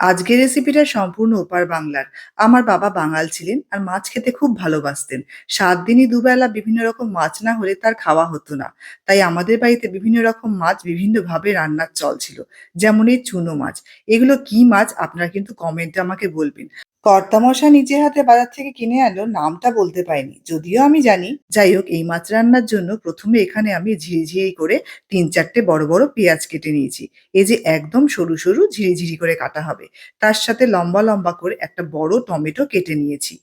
আজকের রেসিপিটা সম্পূর্ণ ওপার বাংলার। আমার বাবা বাঙাল ছিলেন আর মাছ খেতে খুব ভালোবাসতেন। সাত দিনই দুবেলা বিভিন্ন রকম মাছ না হলে তার খাওয়া হতো না। তাই আমাদের বাড়িতে বিভিন্ন রকম মাছ বিভিন্নভাবে রান্নার চল ছিল। যেমন এই চুনো মাছ। এগুলো কি মাছ আপনারা কিন্তু কমেন্টে আমাকে বলবেন। কর্তামশাই নিজের হাতে বাজার থেকে কিনে আনলো নামটা বলতে পাইনি যদিও আমি জানি। যাই হোক এই মাছ রান্নার জন্য প্রথমে এখানে আমি ঝিরিঝিরি করে ৩-৪টে বড়, বড় পেঁয়াজ কেটে নিয়েছি। এই যে একদম সরু, সরু ঝিরিঝিরি করে কাটা হবে। তার সাথে লম্বা, লম্বা করে একটা বড় টমেটো কেটে নিয়েছি।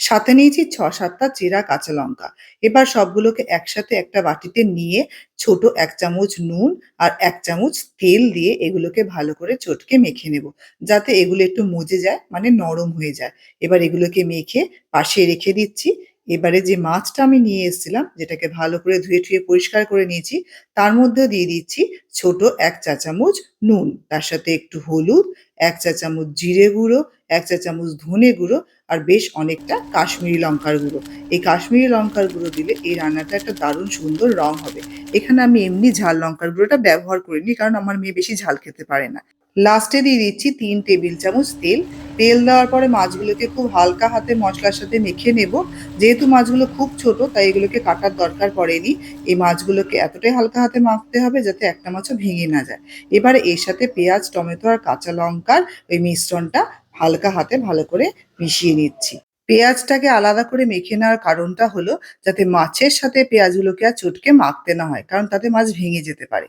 সাথে নিয়েছি ৬-৭টা চেরা কাঁচা লঙ্কা। এবার সবগুলোকে একসাথে একটা বাটিতে নিয়ে ছোট এক চামচ নুন আর এক চামচ তেল দিয়ে এগুলোকে ভালো করে চটকে মেখে নেব। যাতে এগুলো একটু মজে যায় মানে নরম হয়ে যায়। এবার এগুলোকে মেখে পাশে রেখে দিচ্ছি। এবারে যে মাছটা আমি নিয়ে এসেছিলাম যেটাকে ভালো করে ধুয়ে টুয়ে পরিষ্কার করে নিয়েছি তার মধ্যে দিয়ে দিচ্ছি ছোট এক চা চামচ নুন। তার সাথে একটু হলুদ, এক চা চামচ জিরে গুঁড়ো, এক চা চামচ ধনে গুঁড়ো আর বেশ অনেকটা কাশ্মীরি লঙ্কার গুঁড়ো। এই কাশ্মীরি লঙ্কার গুঁড়ো দিলে এই রান্নাটা একটা দারুণ সুন্দর রং হবে। এখানে আমি এমনি ঝাল লঙ্কার গুঁড়োটা ব্যবহার করিনি কারণ আমার মেয়ে বেশি ঝাল খেতে পারে না। লাস্টে দিয়ে দিচ্ছি তিন টেবিল চামচ তেল। তেল দেওয়ার পরে মাছগুলোকে খুব হালকা হাতে মশলার সাথে মেখে নেব। যেহেতু মাছগুলো খুব ছোট তাই এগুলোকে কাটার দরকার পড়েনি। এই মাছগুলোকে এতটাই হালকা হাতে মাখতে হবে যাতে একটা মাছও ভেঙে না যায়। এবারে এর সাথে পেঁয়াজ, টমেটো আর কাঁচা লঙ্কার ওই মিশ্রণটা হালকা হাতে ভালো করে মিশিয়ে নিচ্ছি। পেঁয়াজটাকে আলাদা করে মেখে নেওয়ার কারণটা হলো যাতে মাছের সাথে পেঁয়াজগুলোকে আর চটকে মাখতে না হয় কারণ তাতে মাছ ভেঙে যেতে পারে।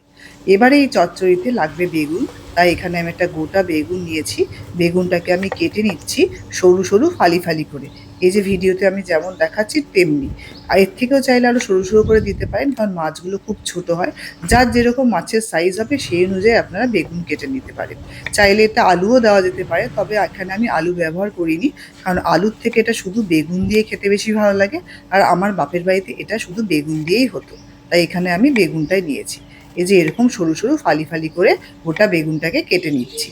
এবারে এই চচ্চড়িতে লাগবে বেগুন তাই এখানে আমি একটা গোটা বেগুন নিয়েছি। বেগুনটাকে আমি কেটে নিচ্ছি সরু, সরু ফালি, ফালি করে। এই যে ভিডিওতে আমি যেমন দেখাচ্ছি তেমনি। আর এর থেকেও চাইলে আরও সরু, সরু করে দিতে পারেন কারণ মাছগুলো খুব ছোট হয়। যার যেরকম মাছের সাইজ হবে সেই অনুযায়ী আপনারা বেগুন কেটে নিতে পারেন। চাইলে এতে আলুও দেওয়া যেতে পারে তবে এখানে আমি আলু ব্যবহার করিনি কারণ আলুর থেকে এটা শুধু বেগুন দিয়ে খেতে বেশি ভালো লাগে আর আমার বাপের বাড়িতে এটা শুধু বেগুন দিয়েই হতো। তাই এখানে আমি বেগুনটাই নিয়েছি। এই যে এরকম সরু, সরু ফালি, ফালি করে গোটা বেগুনটাকে কেটে নিচ্ছি।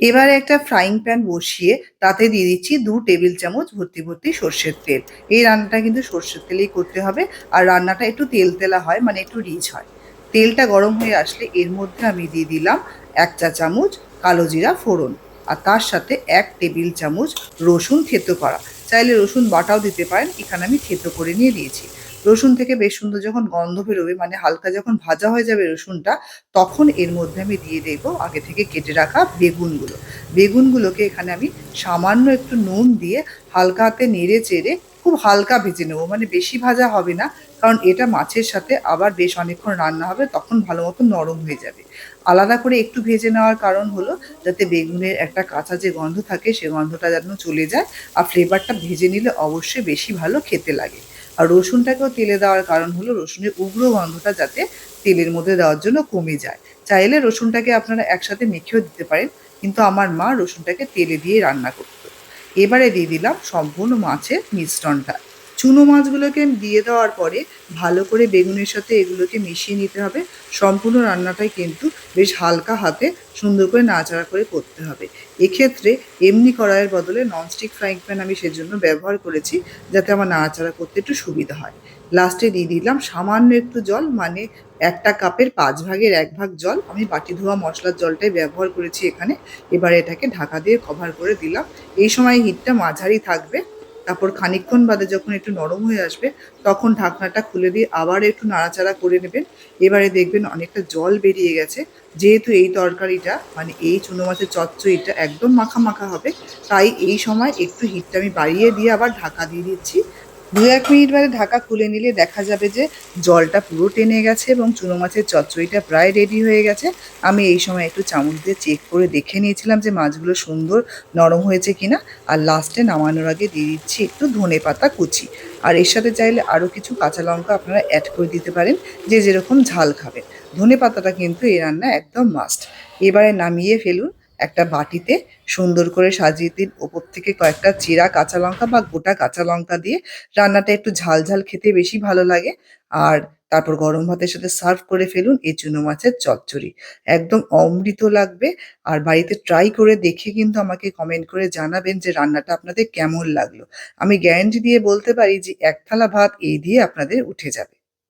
এবারে একটা ফ্রাইং প্যান বসিয়ে তাতে দিয়ে দিচ্ছি দু টেবিল চামচ ভর্তি, ভর্তি সর্ষের তেল। এই রান্নাটা কিন্তু সর্ষের তেলেই করতে হবে আর রান্নাটা একটু তেলতেলা হয় মানে একটু রিচ হয়। তেলটা গরম হয়ে আসলে এর মধ্যে আমি দিয়ে দিলাম এক চা চামচ কালো জিরা ফোড়ন আর তার সাথে এক টেবিল চামচ রসুন থেতো করা। চাইলে রসুন বাটাও দিতে পারেন এখানে আমি থেতো করে নিয়ে দিয়েছি। রসুন থেকে বেশ সুন্দর যখন গন্ধ বেরোবে মানে হালকা যখন ভাজা হয়ে যাবে রসুনটা, তখন এর মধ্যে আমি দিয়ে দেব আগে থেকে কেটে রাখা বেগুনগুলো। বেগুনগুলোকে এখানে আমি সামান্য একটু নুন দিয়ে হালকা হাতে নেড়ে চেড়ে খুব হালকা ভেজে নেব মানে বেশি ভাজা হবে না, কারণ এটা মাছের সাথে আবার বেশ অনেকক্ষণ রান্না হবে, তখন ভালো মতো নরম হয়ে যাবে। আলাদা করে একটু ভেজে নেওয়ার কারণ হলো, যাতে বেগুনের একটা কাঁচা যে গন্ধ থাকে, সে গন্ধটা যেন চলে যায়, আর ফ্লেভারটা ভেজে নিলে অবশ্যই বেশি ভালো খেতে লাগে। আর রসুনটাকেও তেলে দেওয়ার কারণ হলো, রসুনের উগ্র গন্ধটা যাতে তেলের মধ্যে দেওয়ার জন্য কমে যায়। চাইলে রসুনটাকে আপনারা একসাথে মেখেও দিতে পারেন, কিন্তু আমার মা রসুনটাকে তেলে দিয়ে রান্না করত। এবারে দিয়ে দিলাম সম্পূর্ণ মাছের মিশ্রণটা। চুনো মাছগুলোকে দিয়ে দেওয়ার পরে ভালো করে বেগুনের সাথে এগুলোকে মিশিয়ে নিতে হবে। সম্পূর্ণ রান্নাটাই কিন্তু বেশ হালকা হাতে সুন্দর করে নাড়াচাড়া করে করতে হবে। এক্ষেত্রে এমনি কড়াইয়ের বদলে ননস্টিক ফ্রাইং প্যান আমি সেজন্য ব্যবহার করেছি যাতে আমার নাড়াচাড়া করতে একটু সুবিধা হয়। লাস্টে দিয়ে দিলাম সামান্য একটু জল মানে একটা কাপের পাঁচ ভাগের এক ভাগ জল। আমি বাটি ধোয়া মশলার জলটাই ব্যবহার করেছি এখানে। এবার এটাকে ঢাকা দিয়ে কভার করে দিলাম। এই সময় হিটটা মাঝারি থাকবে। তারপর খানিকক্ষণ বাদে যখন একটু নরম হয়ে আসবে তখন ঢাকনাটা খুলে দিয়ে আবার একটু নাড়াচাড়া করে নেবেন। এবারে দেখবেন অনেকটা জল বেরিয়ে গেছে। যেহেতু এই তরকারিটা মানে এই চুনো মাছের চচ্চড়িটা একদম মাখা, মাখা হবে তাই এই সময় একটু হিটটা আমি বাড়িয়ে দিয়ে আবার ঢাকা দিয়ে দিচ্ছি। ২-১ মিনিট বাদে ঢাকা খুলে নিলে দেখা যাবে যে জলটা পুরো টেনে গেছে এবং চুনো মাছের চচ্চড়িটা প্রায় রেডি হয়ে গেছে। আমি এই সময় একটু চামচ দিয়ে চেক করে দেখে নিয়েছিলাম যে মাছগুলো সুন্দর নরম হয়েছে কিনা আর লাস্টে নামানোর আগে দিয়ে দিচ্ছি একটু ধনেপাতা কুচি। আর এর সাথে চাইলে আরও কিছু কাঁচা লঙ্কা আপনারা অ্যাড করে দিতে পারেন, যে যেরকম ঝাল খাবেন। ধনেপাতাটা কিন্তু এই রান্না একদম মাস্ট। এবারে নামিয়ে ফেলুন একটা বাটিতে সুন্দর করে সাজিয়ে দিন ওপর থেকে কয়েকটা চিরা কাঁচা লঙ্কা বা গোটা কাঁচা লঙ্কা দিয়ে রান্নাটা একটু ঝাল, ঝাল খেতে বেশি ভালো লাগে। আর তারপর গরম ভাতের সাথে সার্ভ করে ফেলুন এই চুনো মাছের চচ্চড়ি। একদম অমৃত লাগবে আর বাড়িতে ট্রাই করে দেখে কিন্তু আমাকে কমেন্ট করে জানাবেন যে রান্নাটা আপনাদের কেমন লাগল। আমি গ্যারান্টি দিয়ে বলতে পারি যে এক থালা ভাত এই দিয়ে আপনাদের উঠে যাবে।